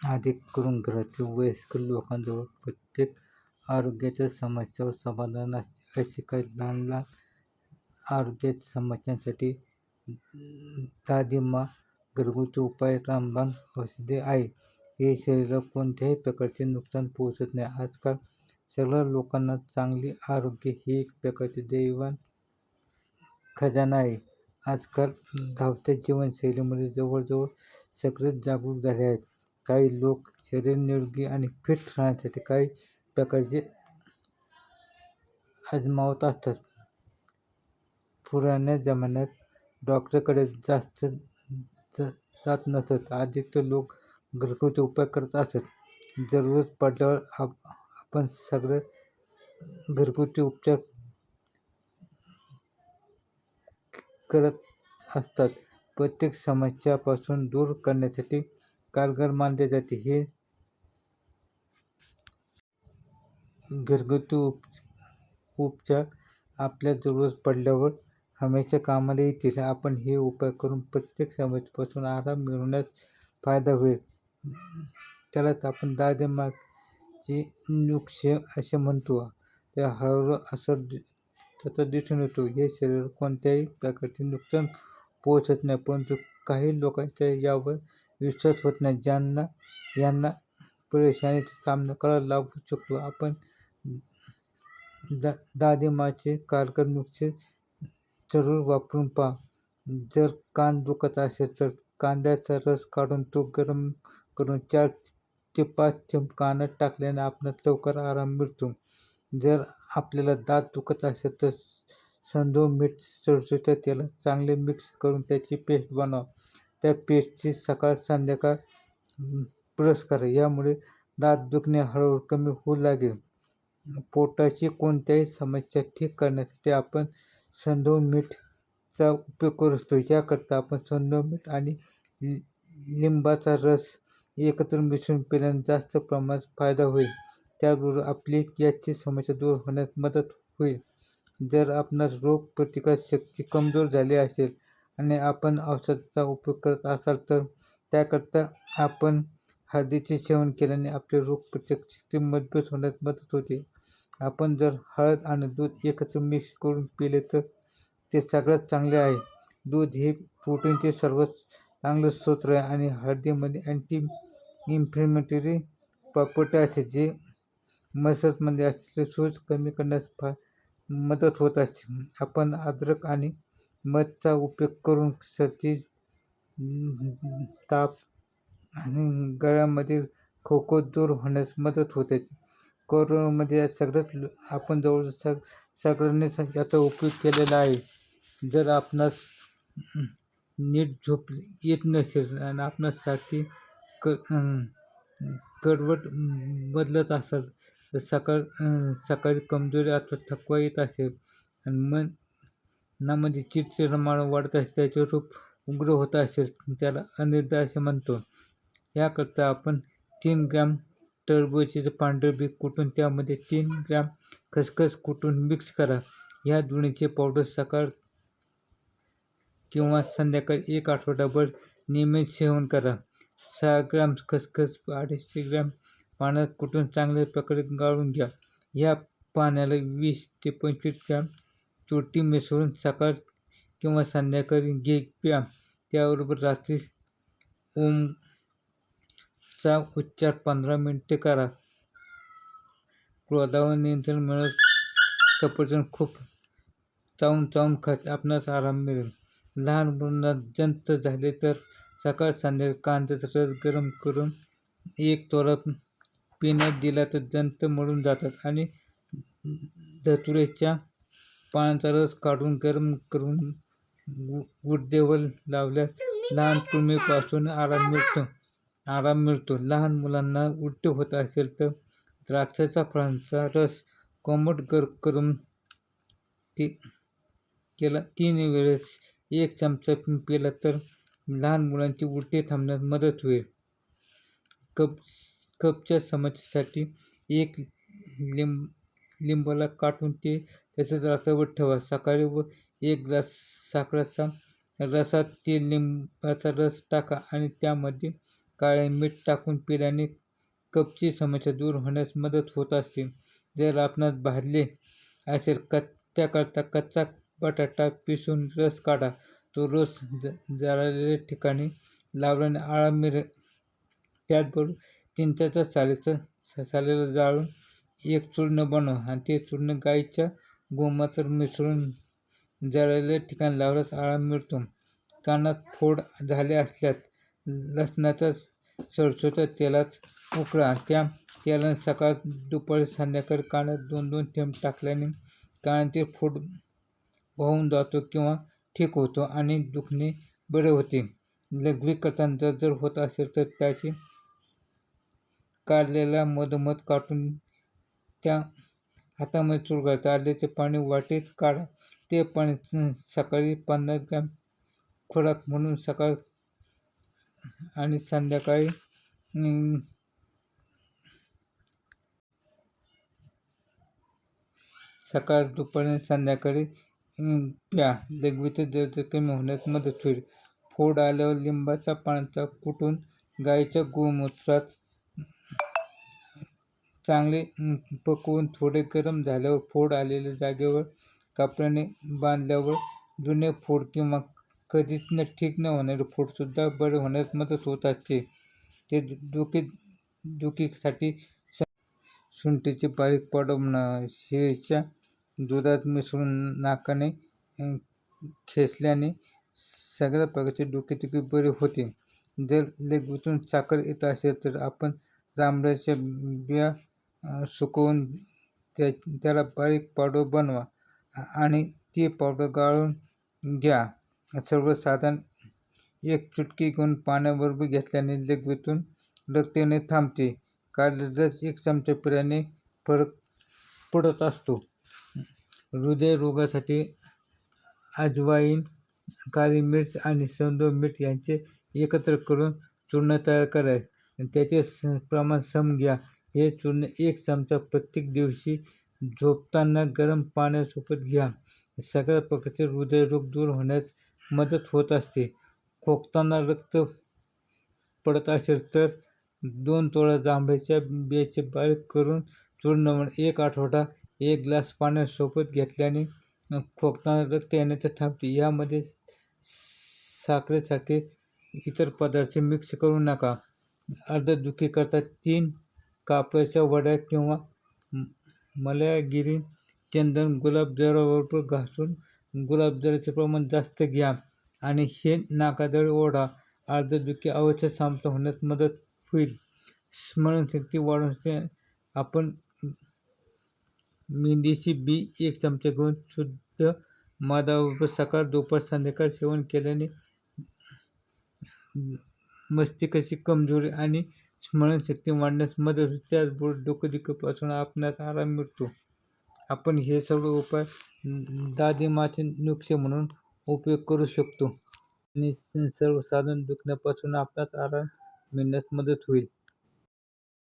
अधिक करून घरातील वयस्कर लोकांजवळ प्रत्येक आरोग्याच्या समस्येवर समाधान असते अशी काही लहान लहान आरोग्याच्या समस्यांसाठी दादिमा घरगुती उपाय रामबाण औषधे आहे हे शरीराला कोणत्याही प्रकारचे नुकसान पोहोचत नाही. आजकाल सगळ्या लोकांना चांगले आरोग्य हे एक प्रकारचे दैवान खजाना आहे. आजकाल धावत्या जीवनशैलीमध्ये जवळजवळ सगळेच जागरूक झाले आहेत. काही लोक शरीर निरोगी आणि फिट राहण्यासाठी काही प्रकारचे आजमावत असतात. पुराण्या जमान्यात डॉक्टरकडे जास्त जात नसत. अधिकतर लोक घरगुती उपाय करत असत. जरूरत पडल्यावर आप आपण सगळे घरगुती उपचार करत असतात. प्रत्येक समस्यापासून दूर करण्यासाठी कारगर मानले जाते. हे घरगुती उप उपचार आपल्या जरूरत पडल्यावर हमेशा कामाला येतील. आपण हे उपाय करून प्रत्येक समस्येपासून आराम मिळवण्यास फायदा होईल. त्यालाच आपण दादेमागचे नुस्खे असे म्हणतो. त्या हळूहळू असर त्याचा दिसून येतो. हे शरीर कोणत्याही प्रकारचे नुकसान पोहोचत नाही परंतु काही लोकांच्या यावर विश्वास होत नाही. ज्यांना यांना परेशानीचा सामना करावा लागू शकतो. आपण दा दादिमाचे कारगर नुकसे जरूर वापरून पहा. जर कान दुखत असेल तर कांद्याचा रस काढून तो गरम करून चार ते पाच थेंब कानात टाकल्याने आपणास लवकर आराम मिळतो. जर आपल्याला दात दुखत असेल तर संदो मीठ सरसोच्या तेलात चांगले मिक्स करून त्याची पेस्ट बनवा. त्या पेस्टची सकाळ संध्याकाळ ब्रश करा. यामुळे दात दुखणे हळूहळू कमी होऊ लागेल. पोटाची कोणत्याही समस्या ठीक करण्यासाठी आपण सैंधव मीठचा उपयोग करू शकतो याकरता आपण सैंधव मीठ आणि लिंबाचा रस एकत्र मिसळून पिल्याने जास्त प्रमाणात फायदा होईल. त्याबरोबर आपली गॅसची समस्या दूर होण्यास मदत होईल. जर आपणास रोगप्रतिकारशक्ती कमजोर झाली असेल आणि आपण औषधाचा उपयोग करत असाल तर त्याकरता आपण हळदीचे सेवन केल्याने आपली रोगप्रतिकारशक्ती मजबूत होण्यास मदत होते. आपण जर हळद आणि दूध एकत्र मिक्स करून पिले तर ते सगळ्यात चांगले आहे. दूध हे प्रोटीनचे सर्वात चांगलं स्रोत आहे आणि हळदीमध्ये अँटी इन्फ्लेमेटरी प्रॉपर्टी असते जे मसल्समध्ये असलेले सूज कमी करण्यास फा मदत होत असते. आपण अद्रक आणि मधचा उपयोग करून सर्दी ताप आणि गळ्यामधील खोकत दूर होण्यास मदत होते. कोरोनामध्ये सगळ्यात आपण जवळ सग सगळ्यांनीच याचा उपयोग केलेला आहे. जर आपणास नीट झोप येत नसेल आणि आपणासाठी क कडवट बदलत असाल तर सकाळ सकाळी कमजोरी अथवा थकवा येत असेल आणि मन नामध्ये चिडचिडपणा वाढत असेल त्याचे रूप उग्र होत असेल त्याला अनिद्रा असे म्हणतो. याकरता आपण तीन ग्रॅम टरबूजाचे पांढरे बी कुटून त्यामध्ये तीन ग्रॅम खसखस कुटून मिक्स करा. ह्या दोन्हीचे पावडर सकाळ किंवा संध्याकाळी एक आठवडाभर नियमित सेवन करा. सहा ग्रॅम खसखस अडीचशे ग्रॅम पाण्यात कुटून चांगल्या प्रकारे गाळून घ्या. या पाण्याला वीस ते पंचवीस ग्रॅम तुरटी मिसळून सकाळ किंवा संध्याकाळी घे प्या त्याबरोबर रात्री ओमचा उच्चार पंधरा मिनटे करा. क्रोधावर नियंत्रण मिळत सफरचंद खूप चावून चावून खात आपणास आराम मिळेल. लहान मुलांना जंत झाले तर सकाळ संध्याकाळ कांद्याचा रस गरम करून एक तोडा पिण्यात दिला तर जंत मळून जातात आणि धतुरेच्या पानांचा रस काढून गरम करून गुडघेवर लावल्यास लहान कृमीपासून आराम मिळतो. आराम मिळतो. लहान मुलांना उलटी होत असेल तर द्राक्षाच्या फळांचा रस कोमट गर करून ती केला तीन वेळेस एक चमचा पिला तर लहान मुलांची उलटी थांबण्यास मदत होईल. कप कपच्या समस्येसाठी एक लिंब लिंबाला काटून ते तसेच रात्रभर ठेवा. सकाळी व एक ग्लास साखरेचा रसात ते लिंबाचा रस टाका आणि त्यामध्ये काळे मीठ टाकून पिल्याने कफची समस्या दूर होण्यास मदत होत असते. जर आपणास भाजले असेल क त्याकरता कच्चा बटाटा पिसून रस काढा. तो रस ज जळालेल्या ठिकाणी लावल्याने आळा मिळेल त्याचबरोबर चिंचेच्या सालीचं सालीला जाळून एक चूर्ण बनव आणि ते चूर्ण गाईच्या गोमूत्र मिसळून जळालेल्या ठिकाणी लावल्यास आराम मिळतो. कानात फोड झाले असल्यास लसणाचा सरसोच्या तेलात उकळा. त्या तेलाने सकाळ दुपारी संध्याकाळी कानात दोन दोन थेंब टाकल्याने कानातील फोड वाहून जातो किंवा ठीक होतो आणि दुखणे बरे होते. लघवी करताना जर जर होत असेल तर त्याची काढलेला मधोमध काढून त्या हातामध्ये चुरगळा काढल्याचे पाणी वाटेत काढा. ते पाणी सकाळी पन्नास ग्रॅम खोराक म्हणून सकाळ आणि संध्याकाळी सकाळ दुपारी संध्याकाळी प्या. लघवीचे दर्द कमी होण्यास मदत होईल. फोड आल्यावर लिंबाच्या पाण्याचा कुटून गाईच्या गोमूत्रात चांगले पकवून थोडे गरम झाल्यावर फोड आलेल्या जागेवर कापडाने बांधल्यावर जुने फोड किंवा कधीच न ठीक न होणारे फोडसुद्धा बरे होण्यास मदत होत असते. ते दुखी दुखीसाठी शुंठीची बारीक पडून शेळीच्या दुधात मिसळून नाकाने खेचल्याने सगळ्या प्रकारचे डोकेदुखी बरे होते. जर लेगूतून साखर येत असेल तर आपण जांभळाच्या बिया सुकवून त्या त्याला बारीक पावडर बनवा आणि ती पावडर गाळून घ्या. सर्वसाधारण एक चुटकी घेऊन पाण्याबरोबर घेतल्याने लघवीतून रक्त थांबते. काढलेला एक चमचा पिल्याने फरक पडत असतो. हृदयरोगासाठी अजवाईन काळी मिर्च आणि सौंदव मीठ यांचे एकत्र करून चूर्ण तयार करायचे त्याचे प्रमाण सम घ्या. हे चूर्ण एक चमचा प्रत्येक दिवशी झोपताना गरम पाण्यासोबत घ्या. सगळ्या प्रकारचे हृदयरोग दूर होण्यास मदत होत असते. खोकताना रक्त पडत असेल तर दोन तोळा जांभळ्याच्या बियाचे बारीक करून चूर्ण एक आठवडा एक ग्लास पाण्यासोबत घेतल्याने खोकताना रक्त येण्याचे थांबते यामध्ये साखरेसाठी इतर पदार्थ मिक्स करू नका. अर्धदुखीकरता तीन कापडाच्या वड्या किंवा मलयागिरी चंदन गुलाबजळाबरोबर घासून गुलाबजळाचे प्रमाण जास्त घ्या आणि हे नाकाजवळ ओढा. अर्धदुखी अवश्य समाप्त होण्यास मदत होईल. स्मरणशक्ती वाढवण्यासाठी आपण मेंदीची बी एक चमचा घेऊन शुद्ध मादावर सकाळ दुपार संध्याकाळ सेवन केल्याने मस्तिष्काची कमजोरी आणि स्मरणशक्ती वाढण्यास मदत होते. त्याचबरोबर डोकंदुखीपासून आपणास आराम मिळतो. आपण हे सर्व उपाय दादिमाचे नुस्खे म्हणून उपयोग करू शकतो. आणि सर्वसाधारण दुखण्यापासून आपणास आराम मिळण्यास मदत होईल.